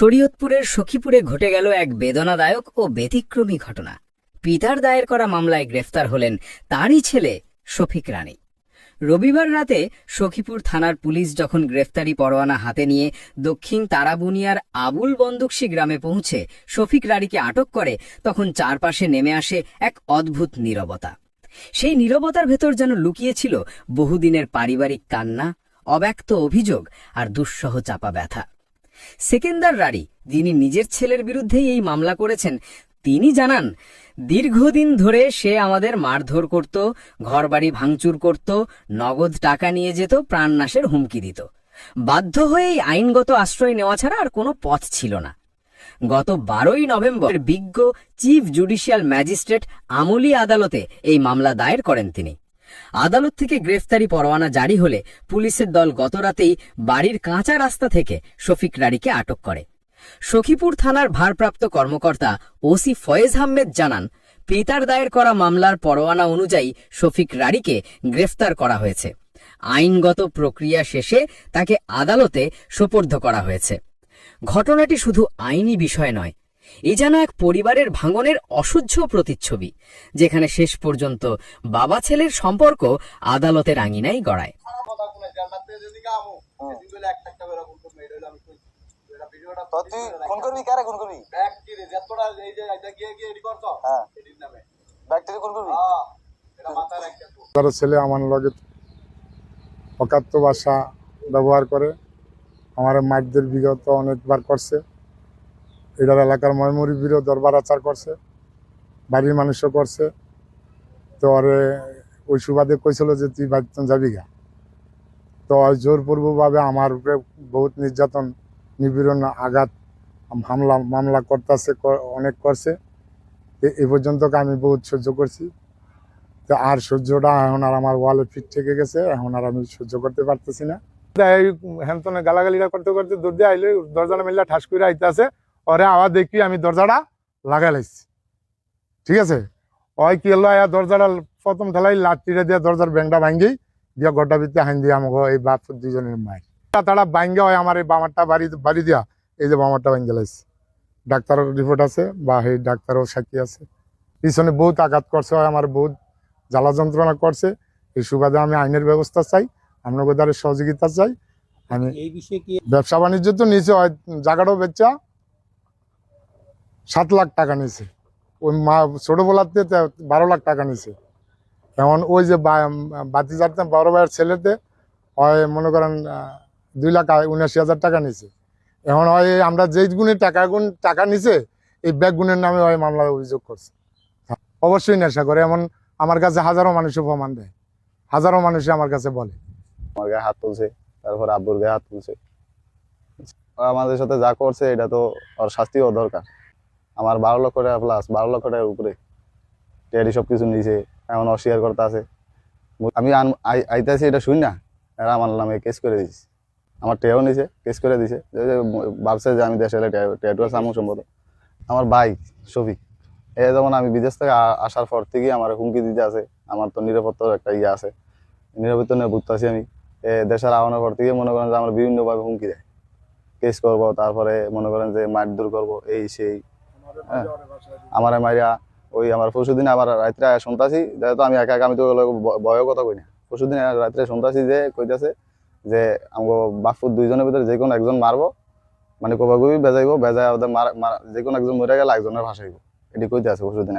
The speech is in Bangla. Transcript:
শরীয়তপুরের সখীপুরে ঘটে গেল এক বেদনাদায়ক ও ব্যতিক্রমী ঘটনা। পিতার দায়ের করা মামলায় গ্রেফতার হলেন তারই ছেলে শফিক রানী। রবিবার রাতে সখীপুর থানার পুলিশ যখন গ্রেফতারি পরোয়ানা হাতে নিয়ে দক্ষিণ তারাবুনিয়ার আবুল বন্দুকশি গ্রামে পৌঁছে শফিক রানীকে আটক করে, তখন চারপাশে নেমে আসে এক অদ্ভুত নীরবতা। সেই নীরবতার ভেতর যেন লুকিয়েছিল বহুদিনের পারিবারিক কান্না, অব্যক্ত অভিযোগ আর দুঃসহ চাপা ব্যথা। সেকেন্দার রানী যিনি নিজের ছেলের বিরুদ্ধেই এই মামলা করেছেন, তিনি জানান, দীর্ঘদিন ধরে সে আমাদের মারধর করত, ঘরবাড়ি ভাঙচুর করত, নগদ টাকা নিয়ে যেত, প্রাণনাশের হুমকি দিত। বাধ্য হয়েই আইনগত আশ্রয় নেওয়া ছাড়া আর কোনো পথ ছিল না। গত বারোই নভেম্বর বিজ্ঞ, চিফ জুডিশিয়াল ম্যাজিস্ট্রেট আমলি আদালতে এই মামলা দায়ের করেন তিনি। আদালত থেকে গ্রেফতারি পরোয়ানা জারি হলে পুলিশের দল গতরাতেই বাড়ির কাঁচা রাস্তা থেকে শফিক রানীকে আটক করে। সখীপুর থানার ভারপ্রাপ্ত কর্মকর্তা ওসি ফয়েজ আহমেদ জানান, পিতার দায়ের করা মামলার পরোয়ানা অনুযায়ী শফিক রানীকে গ্রেফতার করা হয়েছে। আইনগত প্রক্রিয়া শেষে তাকে আদালতে সোপর্দ করা হয়েছে। ঘটনাটি শুধু আইনি বিষয় নয় এ যেন এক পরিবারের ভাঙনের অসহ্য প্রতিচ্ছবি যেখানে শেষ পর্যন্ত বাবা ছেলের সম্পর্ক আদালতের আঙিনাই গড়ায়। হ্যাঁ। হ্যাঁ তার ছেলে আমার লগে অকাত্য ভাষা ব্যবহার করে আমার মাঠদের বিগত অনেকবার করছে। এটার এলাকার ময়মুরব্বীরও দরবার আচার করছে, বাড়ির মানুষও করছে। তো ওরে ওই সুবাদে কইছিল যে তুই বাড়িতে যাবি গা। তো ওই জোরপূর্বকভাবে আমার উপরে বহুত নির্যাতন, নিপীড়ন, আঘাত, হামলা, মামলা করতেছে অনেক করছে। এ- এ পর্যন্ত আমি বহুত সহ্য করছি। তো আর সহ্যটা এখন আর আমার ওয়ালে ফিট থেকে গেছে, এখন আর আমি সহ্য করতে পারতেছি না। এই হ্যান্তনে গালাগালিটা করতে করতে দৌড় দিয়ে আইলে দরজাটা মিললে ঠাস করে আইতে আছে ওরে আওয়াজ দেখি আমি দরজাটা লাগাই লাইছি। ঠিক আছে? ওই কি হলো আয়া দরজাটা প্রথম ঠেলাই লাঠিটা দিয়ে দরজার ব্যাংটা ভাঙ্গি দিয়া গড্ডা ভিতরে হাইন দিয়ে আমাকে এই বাপ দুজনের মায়ের। তারা ভাঙ্গে হয় আমার এই বামারটা বাড়ি বাড়ি দিয়া এই যে বামারটা ভাঙ্গে লাইছি। ডাক্তারের রিপোর্ট আছে বা সেই ডাক্তারও সাক্ষী আছে। পিছনে বহুত আঘাত করছে হয় আমার বহুত জ্বালা যন্ত্রণা করছে। এই সুবাদে আমি আইনের ব্যবস্থা চাই আপনাদের দ্বারা সহযোগিতা চাই। আমি ব্যবসা বাণিজ্য তো নিচে হয় জায়গাটাও বেচা সাত লাখ টাকা নিছে। ওই মা ছোটবেলাতে বারো লাখ টাকা নিছে। এখন ওই যে বাতি যাতে বারো ভাইয়ের ছেলেতে হয় মনে করেন দুই লাখ উনাশি হাজার টাকা নিছে। এখন হয় আমরা যেই গুণে টাকা গুণ, টাকা নিছে, এই ব্যাগ গুণের নামে হয় মামলা অভিযোগ করছে। অবশ্যই নেশা করে। এমন আমার কাছে হাজারো মানুষও প্রমাণ দেয়। হাজারো মানুষই আমার কাছে বলে। আমার গায়ে হাত তুলছে, তারপর আব্বুর গায়ে হাত তুলছে। আমাদের সাথে যা করছে, এটা তো ওর শাস্তিও দরকার। আমার বারো লক্ষ টাকা প্লাস বারো লক্ষ টাকার উপরে। টেয়ারি সব কিছু নিয়েছে এমন অস্বীকার করতে আছে। আমি আইতাছি, এটা শুনি না। এরা আমার নামে কেস করে দিয়েছে আমার টেয়াও নিছে কেস করে দিছে। ভাবছে যে আমি দেশে টেয়াটু আছে আমার সম্ভবত। আমার ভাই, শফিক, এ যেমন আমি বিদেশ থেকে আসার পর থেকেই আমার হুমকি দিতে আছে। আমার তো নিরাপত্তার একটা ইয়ে আছে। নিরাপত্তা নিয়ে ভুগতে আছি আমি। এ দেশের আওয়ানোর পর থেকে মনে করেন যে আমার বিভিন্নভাবে হুমকি দেয়। কেস করব, তারপরে মনে করেন যে মারধর করব, এই সেই। হ্যাঁ। আমার মাইরা ওই আমার পরশু দিন আবার রাত্রে শুনতাছি তো আমি একা একা আমি তো ভয় কথা কই না। পরশু দিন রাত্রে শুনতাছি যে কইতাছে যে আমাকে বাপুর দুইজনের ভিতরে যে কোনো একজন মারবো মানে কবাগুবি বেজাইব বেজায় ওদের যে কোনো একজন মরে গেলে একজনের ভাসাইব এটি কইতে আছে পরশু দিন।